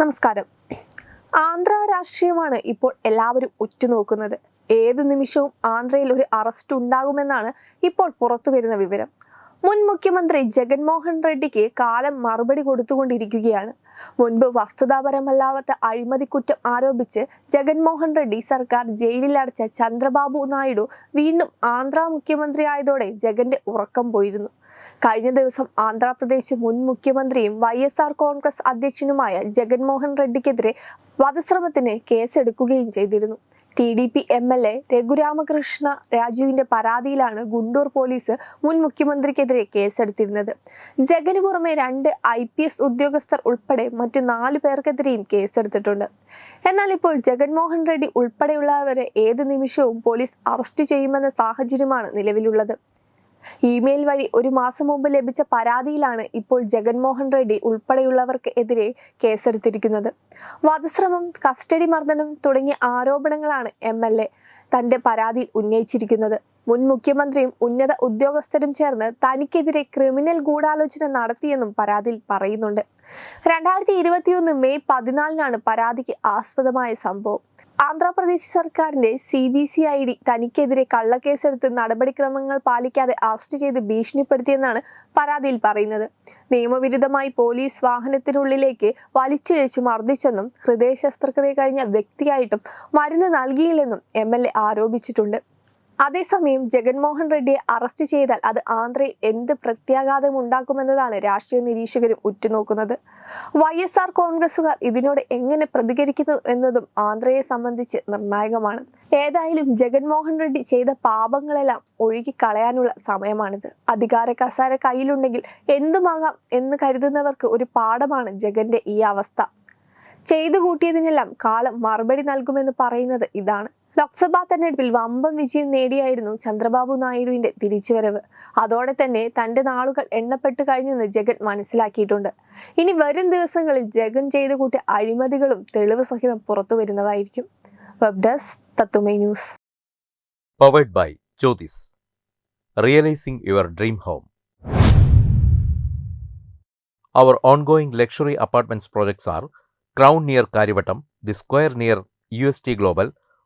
നമസ്കാരം. ആന്ധ്ര രാഷ്ട്രീയമാണ് ഇപ്പോൾ എല്ലാവരും ഉറ്റുനോക്കുന്നത്. ഏത് നിമിഷവും ആന്ധ്രയിൽ ഒരു അറസ്റ്റ് ഉണ്ടാകുമെന്നാണ് ഇപ്പോൾ പുറത്തു വരുന്ന വിവരം. മുൻ മുഖ്യമന്ത്രി ജഗൻമോഹൻ റെഡ്ഡിക്ക് കാലം മറുപടി കൊടുത്തുകൊണ്ടിരിക്കുകയാണ്. മുൻപ് വസ്തുതാപരമല്ലാത്ത അഴിമതി കുറ്റം ആരോപിച്ച് ജഗൻമോഹൻ റെഡ്ഡി സർക്കാർ ജയിലിലടച്ച ചന്ദ്രബാബു നായിഡു വീണ്ടും ആന്ധ്ര മുഖ്യമന്ത്രിയായതോടെ ജഗന്റെ ഉറക്കം പോയിരുന്നു. കഴിഞ്ഞ ദിവസം ആന്ധ്രാപ്രദേശ് മുൻ മുഖ്യമന്ത്രിയും വൈ എസ് ആർ കോൺഗ്രസ് അധ്യക്ഷനുമായ ജഗൻമോഹൻ റെഡ്ഡിക്കെതിരെ വധശ്രമത്തിന് കേസെടുക്കുകയും ചെയ്തിരുന്നു. T D P M L A Raghuramakrishna രാജുവിന്റെ പരാതിയിലാണ് ഗുണ്ടൂർ പോലീസ് മുൻ മുഖ്യമന്ത്രിക്കെതിരെ കേസെടുത്തിരുന്നത്. ജഗന് പുറമെ രണ്ട് ഐ പി എസ് ഉദ്യോഗസ്ഥർ ഉൾപ്പെടെ മറ്റു നാല് പേർക്കെതിരെയും കേസെടുത്തിട്ടുണ്ട്. എന്നാൽ ഇപ്പോൾ ജഗൻമോഹൻ റെഡ്ഡി ഉൾപ്പെടെയുള്ളവരെ ഏത് നിമിഷവും പോലീസ് അറസ്റ്റ് ചെയ്യുമെന്ന സാഹചര്യമാണ് നിലവിലുള്ളത്. ഇമെയിൽ വഴി ഒരു മാസം മുമ്പ് ലഭിച്ച പരാതിയിലാണ് ഇപ്പോൾ ജഗൻമോഹൻ റെഡ്ഡി ഉൾപ്പെടെയുള്ളവർക്ക് എതിരെ കേസെടുത്തിരിക്കുന്നത്. വധശ്രമം കസ്റ്റഡി മർദ്ദനം തുടങ്ങിയ ആരോപണങ്ങളാണ് എം എൽ എ തന്റെ പരാതിയിൽ ഉന്നയിച്ചിരിക്കുന്നത്. മുൻ മുഖ്യമന്ത്രിയും ഉന്നത ഉദ്യോഗസ്ഥരും ചേർന്ന് തനിക്കെതിരെ ക്രിമിനൽ ഗൂഢാലോചന നടത്തിയെന്നും പരാതിയിൽ പറയുന്നുണ്ട്. രണ്ടായിരത്തി ഇരുപത്തിയൊന്ന് മെയ് പതിനാലിനാണ് പരാതിക്ക് ആസ്പദമായ സംഭവം. ആന്ധ്രാപ്രദേശ് സർക്കാരിന്റെ C B C I D തനിക്കെതിരെ കള്ളക്കേസെടുത്ത് നടപടിക്രമങ്ങൾ പാലിക്കാതെ അറസ്റ്റ് ചെയ്ത് ഭീഷണിപ്പെടുത്തിയെന്നാണ് പരാതിയിൽ പറയുന്നത്. നിയമവിരുദ്ധമായി പോലീസ് വാഹനത്തിനുള്ളിലേക്ക് വലിച്ചിഴച്ചു മർദ്ദിച്ചെന്നും ഹൃദയ ശസ്ത്രക്രിയ കഴിഞ്ഞ വ്യക്തിയായിട്ടും മരുന്ന് നൽകിയില്ലെന്നും എം ആരോപിച്ചിട്ടുണ്ട്. അതേസമയം ജഗൻമോഹൻ റെഡ്ഡിയെ അറസ്റ്റ് ചെയ്താൽ അത് ആന്ധ്രയിൽ എന്ത് പ്രത്യാഘാതം ഉണ്ടാക്കുമെന്നതാണ് രാഷ്ട്രീയ നിരീക്ഷകരും ഉറ്റുനോക്കുന്നത്. വൈ എസ് ആർ കോൺഗ്രസുകാർ ഇതിനോട് എങ്ങനെ പ്രതികരിക്കുന്നു എന്നതും ആന്ധ്രയെ സംബന്ധിച്ച് നിർണായകമാണ്. ഏതായാലും ജഗൻമോഹൻ റെഡ്ഡി ചെയ്ത പാപങ്ങളെല്ലാം ഒഴുകിക്കളയാനുള്ള സമയമാണിത്. അധികാര കസാര കയ്യിലുണ്ടെങ്കിൽ എന്തുമാകാം എന്ന് കരുതുന്നവർക്ക് ഒരു പാഠമാണ് ജഗന്റെ ഈ അവസ്ഥ. ചെയ്തു കൂട്ടിയതിനെല്ലാം കാലം മറുപടി നൽകുമെന്ന് പറയുന്നത് ഇതാണ്. ലോക്സഭാ തെരഞ്ഞെടുപ്പിൽ വമ്പം വിജയം നേടിയായിരുന്നു ചന്ദ്രബാബു നായിഡുവിന്റെ തിരിച്ചുവരവ് അതോടെ തന്നെ തന്റെ നാളുകൾ എണ്ണപ്പെട്ട് കഴിഞ്ഞെന്ന് ജഗൻ മനസ്സിലാക്കിയിട്ടുണ്ട് ഇനി വരും ദിവസങ്ങളിൽ ജഗൻ ചെയ്തു കൂട്ടിയ അഴിമതികളും തെളിവ് സഹിതം പുറത്തു വരുന്നതായിരിക്കും വെബ് ഡെസ്ക് തത്തുമൈ news powered by Jyotis. Realizing your dream home. Our ongoing luxury apartments projects are Crown